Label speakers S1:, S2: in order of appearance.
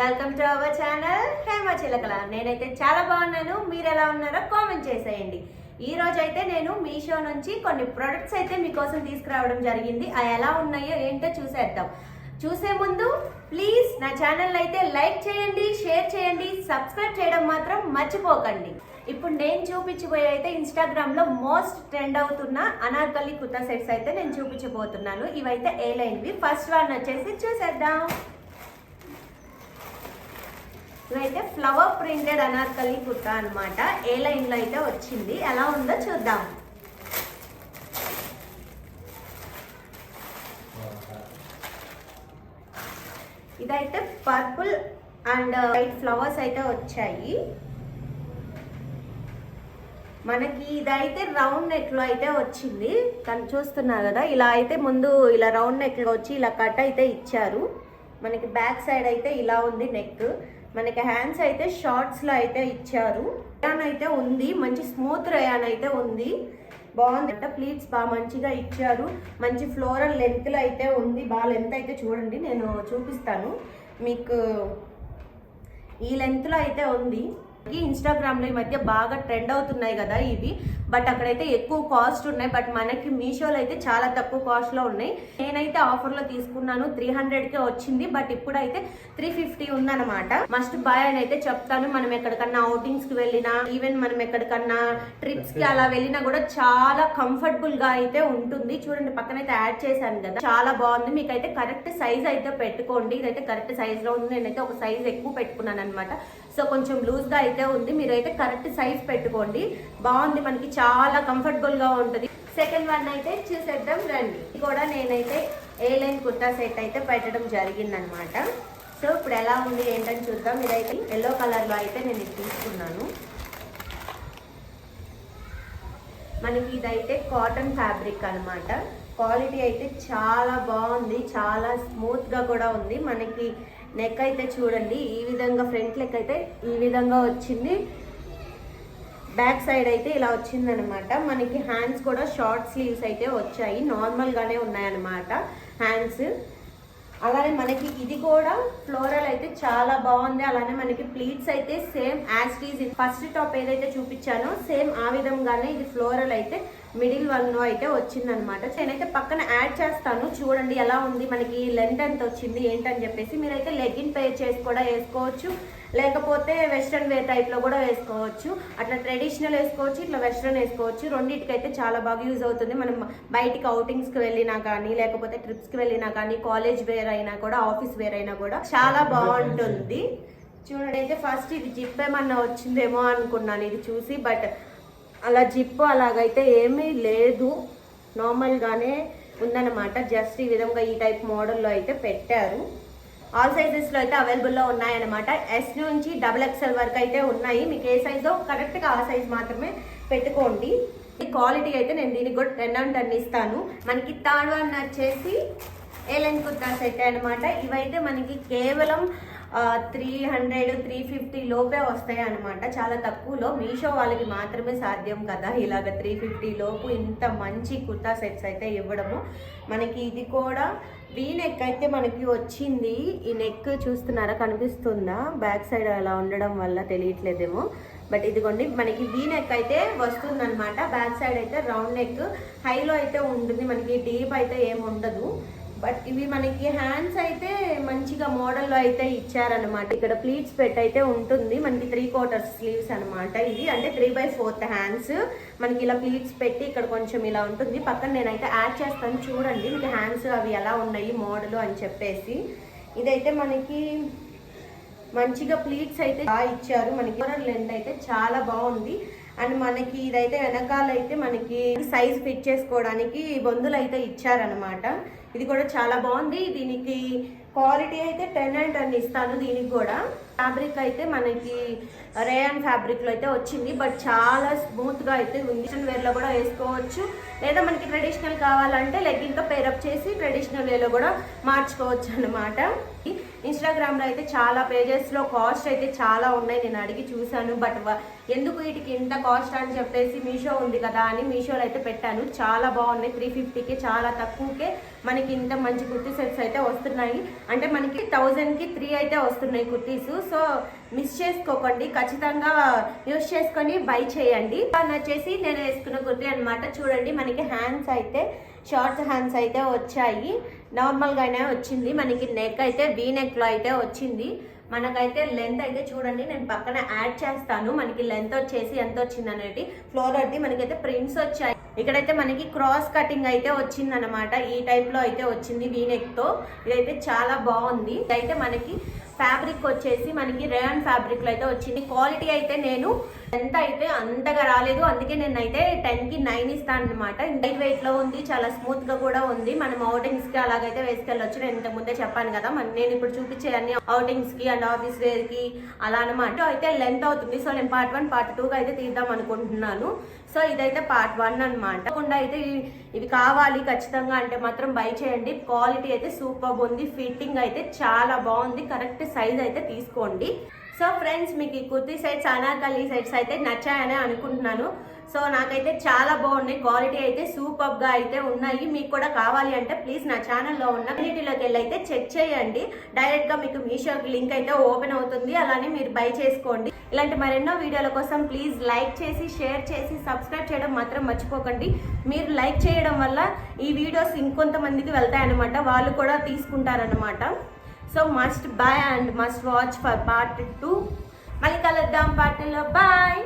S1: Welcome to our channel Hema Chilakala నేనైతే చాలా బాగున్నాను. మీరు ఎలా ఉన్నారో కామెంట్ చేసేయండి. ఈ రోజు అయితే నేను మీషో నుంచి కొన్ని ప్రొడక్ట్స్ అయితే మీకోసం తీసుకురావడం జరిగింది. అవి ఎలా ఉన్నాయో ఏంటో చూసేద్దాం. చూసే ముందు ప్లీజ్ నా ఛానల్ అయితే లైక్ చేయండి షేర్ చేయండి సబ్స్క్రైబ్ చేయడం మాత్రం మర్చిపోకండి. ఇప్పుడు నేను చూపించబోయే అయితే ఇన్స్టాగ్రామ్లో మోస్ట్ ట్రెండ్ అవుతున్న అనార్కలి కుర్తా సెట్స్ అయితే నేను చూపించబోతున్నాను. ఇవైతే ఏ లైన్వి ఫస్ట్ వన్ వచ్చేసి చూసేద్దాం. ఇదైతే ఫ్లవర్ ప్రింటెడ్ అనార్కలి కుర్తా అనమాట ఏ లైన్లో అయితే వచ్చింది ఎలా ఉందో చూద్దాం. ఇదైతే పర్పుల్ అండ్ వైట్ ఫ్లవర్స్ అయితే వచ్చాయి. మనకి ఇదైతే రౌండ్ నెక్లో అయితే వచ్చింది. కానీ చూస్తున్నారు కదా ఇలా అయితే ముందు ఇలా రౌండ్ నెక్లో వచ్చి ఇలా కట్ అయితే ఇచ్చారు. మనకి బ్యాక్ సైడ్ అయితే ఇలా ఉంది నెక్ మనకి హ్యాండ్స్ అయితే షార్ట్స్లో అయితే ఇచ్చారు. రయాన్ అయితే ఉంది మంచి స్మూత్ రయాన్ అయితే ఉంది. బాగుంది. అంటే ప్లీట్స్ బాగా మంచిగా ఇచ్చారు. మంచి ఫ్లోరల్ లెంత్లో అయితే ఉంది. బాగా లెంత్ అయితే చూడండి నేను చూపిస్తాను. మీకు ఈ లెంత్లో అయితే ఉంది. ఈ లో ఈ మధ్య బాగా ట్రెండ్ అవుతున్నాయి కదా ఇవి. బట్ అక్కడైతే ఎక్కువ కాస్ట్ ఉన్నాయి. బట్ మనకి మీషోలో అయితే చాలా తక్కువ కాస్ట్లో ఉన్నాయి. నేనైతే ఆఫర్లో తీసుకున్నాను. త్రీ హండ్రెడ్కే వచ్చింది. బట్ ఇప్పుడైతే త్రీ ఫిఫ్టీ ఉందన్నమాట. మస్ట్ బాయ్ అని అయితే చెప్తాను. మనం ఎక్కడికన్నా అవుటింగ్స్కి వెళ్ళినా ఈవెన్ మనం ఎక్కడికన్నా ట్రిప్స్కి అలా వెళ్ళినా కూడా చాలా కంఫర్టబుల్గా అయితే ఉంటుంది. చూడండి పక్కన అయితే యాడ్ చేశాను కదా. చాలా బాగుంది. మీకు అయితే కరెక్ట్ సైజ్ అయితే పెట్టుకోండి. ఇదైతే కరెక్ట్ సైజ్లో ఉంది. నేనైతే ఒక సైజ్ ఎక్కువ పెట్టుకున్నాను అనమాట సో కొంచెం లూజ్గా అయితే ఉంది. మీరు అయితే కరెక్ట్ సైజ్ పెట్టుకోండి. బాగుంది మనకి చాలా కంఫర్టబుల్గా ఉంటుంది. సెకండ్ వన్ అయితే చూసేద్దాం రండి. ఇది కూడా నేనైతే ఏ లైన్ కుర్తా సెట్ అయితే పెట్టడం జరిగిందనమాట. సో ఇప్పుడు ఎలా ఉంది ఏంటని చూద్దాం. ఇదైతే ఎల్లో కలర్లో అయితే నేను ఇది తీసుకున్నాను. మనకి ఇదైతే కాటన్ ఫ్యాబ్రిక్ అనమాట. క్వాలిటీ అయితే చాలా బాగుంది. చాలా స్మూత్గా కూడా ఉంది. మనకి నెక్ అయితే చూడండి ఈ విధంగా ఫ్రంట్ లెక్ అయితే ఈ విధంగా వచ్చింది. బ్యాక్ సైడ్ అయితే ఇలా వచ్చిందనమాట. మనకి హ్యాండ్స్ కూడా షార్ట్ స్లీవ్స్ అయితే వచ్చాయి. నార్మల్గానే ఉన్నాయన్నమాట హ్యాండ్స్. అలానే మనకి ఇది కూడా ఫ్లోరల్ అయితే చాలా బాగుంది. అలానే మనకి ప్లీట్స్ అయితే సేమ్ యాజ్ ఫస్ట్ టాప్ ఏదైతే చూపించానో సేమ్ ఆ విధంగానే ఇది ఫ్లోరల్ అయితే మిడిల్ వన్ అయితే వచ్చిందనమాట నేనైతే పక్కన యాడ్ చేస్తాను. చూడండి ఎలా ఉంది మనకి లెంత్ ఎంత వచ్చింది ఏంటని చెప్పేసి మీరైతే లెగిన్ పేర్ చేసి కూడా వేసుకోవచ్చు. లేకపోతే వెస్ట్రన్ వేర్ టైప్లో కూడా వేసుకోవచ్చు. అట్లా ట్రెడిషనల్ వేసుకోవచ్చు ఇట్లా వెస్ట్రన్ వేసుకోవచ్చు. రెండింటికైతే చాలా బాగా యూజ్ అవుతుంది. మనం బయటికి అవుటింగ్స్కి వెళ్ళినా కానీ లేకపోతే ట్రిప్స్కి వెళ్ళినా కానీ కాలేజ్ వేర్ అయినా కూడా ఆఫీస్ వేర్ అయినా కూడా చాలా బాగుంటుంది. చూడండి అయితే ఫస్ట్ ఇది జిప్ ఏమన్నా వచ్చిందేమో అనుకున్నాను ఇది చూసి బట్ అలా జిప్ అలాగైతే ఏమీ లేదు. నార్మల్గానే ఉందన్నమాట. జస్ట్ ఈ విధంగా ఈ టైప్ మోడల్లో అయితే పెట్టారు. ఆల్ సైజెస్లో అయితే అవైలబుల్లో ఉన్నాయన్నమాట. ఎస్ నుంచి డబుల్ ఎక్స్ఎల్ వరకు అయితే ఉన్నాయి. మీకు ఏ సైజో కరెక్ట్గా ఆ సైజ్ మాత్రమే పెట్టుకోండి. క్వాలిటీ అయితే నేను దీనికి కూడా టెన్ అండ్ టెన్ ఇస్తాను. మనకి థర్డ్ వన్ వచ్చేసి ఏలెన్ కుర్తాస్ సెట్ అనమాట ఇవైతే మనకి కేవలం త్రీ హండ్రెడ్ త్రీ ఫిఫ్టీ లోపే వస్తాయి అనమాట చాలా తక్కువలో. మీషో వాళ్ళకి మాత్రమే సాధ్యం కదా. ఇలాగ త్రీ ఫిఫ్టీ లోపు ఇంత మంచి కుర్తా సెట్స్ అయితే ఇవ్వడము. మనకి ఇది కూడా వీ నెక్ అయితే మనకి వచ్చింది. ఈ నెక్ చూస్తున్నారా? కనిపిస్తుందా? బ్యాక్ సైడ్ అలా ఉండడం వల్ల తెలియట్లేదేమో. బట్ ఇదిగోండి మనకి వీ నెక్ అయితే వస్తుందన్నమాట. బ్యాక్ సైడ్ అయితే రౌండ్ నెక్ హైలో అయితే ఉంటుంది. మనకి డీప్ అయితే ఏమి ఉండదు. బట్ ఇవి మనకి హ్యాండ్స్ అయితే మంచిగా మోడల్లో అయితే ఇచ్చారనమాట ఇక్కడ ప్లీట్స్ పెట్ అయితే ఉంటుంది. మనకి త్రీ క్వార్టర్స్ స్లీవ్స్ అనమాట ఇది అంటే త్రీ బై ఫోర్త్ హ్యాండ్స్ మనకి ఇలా ప్లీట్స్ పెట్టి ఇక్కడ కొంచెం ఇలా ఉంటుంది. పక్కన నేనైతే యాడ్ చేస్తాను. చూడండి మీకు హ్యాండ్స్ అవి ఎలా ఉన్నాయి మోడల్ అని చెప్పేసి. ఇదైతే మనకి మంచిగా ప్లీట్స్ అయితే బాగా ఇచ్చారు. మనకి లెంత్ అయితే చాలా బాగుంది. అండ్ మనకి ఇదైతే వెనకాల అయితే మనకి సైజ్ ఫిట్ చేసుకోవడానికి బొందులు అయితే ఇచ్చారనమాట ఇది కూడా చాలా బాగుంది. దీనికి క్వాలిటీ అయితే టెన్ అండ్ టెన్ ఇస్తాను దీనికి కూడా. ఫ్యాబ్రిక్ అయితే మనకి రేయాన్ ఫ్యాబ్రిక్లో అయితే వచ్చింది. బట్ చాలా స్మూత్గా అయితే ఉంది. వేర్లో కూడా వేసుకోవచ్చు. లేదా మనకి ట్రెడిషనల్ కావాలంటే లెగ్గింగ్తో పేరప్ చేసి ట్రెడిషనల్ వేలో కూడా మార్చుకోవచ్చు అనమాట ఇన్స్టాగ్రామ్లో అయితే చాలా పేజెస్లో కాస్ట్ అయితే చాలా ఉన్నాయి. నేను అడిగి చూశాను బట్ ఎందుకు వీటికి ఇంత కాస్ట్ అని చెప్పేసి మీషో ఉంది కదా అని మీషోలో అయితే పెట్టాను. చాలా బాగున్నాయి. త్రీ ఫిఫ్టీకి చాలా తక్కువకే మనకి ఇంత మంచి కుర్తీ సెట్స్ అయితే వస్తున్నాయి. అంటే మనకి థౌజండ్కి త్రీ అయితే వస్తున్నాయి కుర్తీస్. సో మిస్ చేసుకోకండి. ఖచ్చితంగా యూస్ చేసుకొని బై చేయండి. అని వచ్చేసి నేను వేసుకున్న కుర్తి అనమాట చూడండి మనకి హ్యాండ్స్ అయితే షార్ట్స్ హ్యాండ్స్ అయితే వచ్చాయి. నార్మల్గానే వచ్చింది. మనకి నెక్ అయితే వీ నెక్లో అయితే వచ్చింది. మనకైతే లెంత్ అయితే చూడండి నేను పక్కన యాడ్ చేస్తాను. మనకి లెంత్ వచ్చేసి ఎంత వచ్చింది అనేది ఫ్లోర్ అది మనకైతే ప్రింట్స్ వచ్చాయి. ఇక్కడైతే మనకి క్రాస్ కటింగ్ అయితే వచ్చింది అనమాట ఈ టైప్లో అయితే వచ్చింది వీ నెక్తో ఇదైతే చాలా బాగుంది. ఇదైతే మనకి ఫ్యాబ్రిక్ వచ్చేసి మనకి రేయన్ ఫ్యాబ్రిక్లో అయితే వచ్చింది. క్వాలిటీ అయితే నేను ఎంత అయితే అంతగా రాలేదు. అందుకే నేను అయితే టెన్కి నైన్ ఇస్తాను అనమాట లైట్ వెయిట్లో ఉంది చాలా స్మూత్గా కూడా ఉంది. మనం ఔటింగ్స్కి అలాగైతే వేసుకెళ్ళొచ్చు. నేను ఇంతకు ముందే చెప్పాను కదా మరి నేను ఇప్పుడు చూపించే అన్ని అవుటింగ్స్కి అండ్ ఆఫీస్ వేర్కి అలా అనమాట అయితే లెంత్ అవుతుంది. సో నేను పార్ట్ వన్ పార్ట్ టూ అయితే తీద్దాం అనుకుంటున్నాను. సో ఇదైతే పార్ట్ వన్ అనమాట కాకుండా అయితే ఇది ఇవి కావాలి ఖచ్చితంగా అంటే మాత్రం బై చేయండి. క్వాలిటీ అయితే సూపర్ ఉంది. ఫిట్టింగ్ అయితే చాలా బాగుంది. కరెక్ట్ సైజ్ అయితే తీసుకోండి. సో ఫ్రెండ్స్ మీకు ఈ కుర్తీ సెట్స్ అనార్కలి సెట్స్ అయితే నచ్చాయని అనుకుంటున్నాను. సో నాకైతే చాలా బాగున్నాయి. క్వాలిటీ అయితే సూపర్గా అయితే ఉన్నాయి. మీకు కూడా కావాలి అంటే ప్లీజ్ నా ఛానల్లో ఉన్న కమ్యూనిటీలోకి వెళ్ళి అయితే చెక్ చేయండి. డైరెక్ట్గా మీకు మీషోకి లింక్ అయితే ఓపెన్ అవుతుంది. అలానే మీరు బై చేసుకోండి. ఇలాంటి మరెన్నో వీడియోల కోసం ప్లీజ్ లైక్ చేసి షేర్ చేసి సబ్స్క్రైబ్ చేయడం మాత్రం మర్చిపోకండి. మీరు లైక్ చేయడం వల్ల ఈ వీడియోస్ ఇంకొంతమందికి వెళ్తాయన్నమాట. వాళ్ళు కూడా తీసుకుంటారనమాట so must buy and must watch for part two మళ్ళీ కలుద్దాం పార్ట్లో బాయ్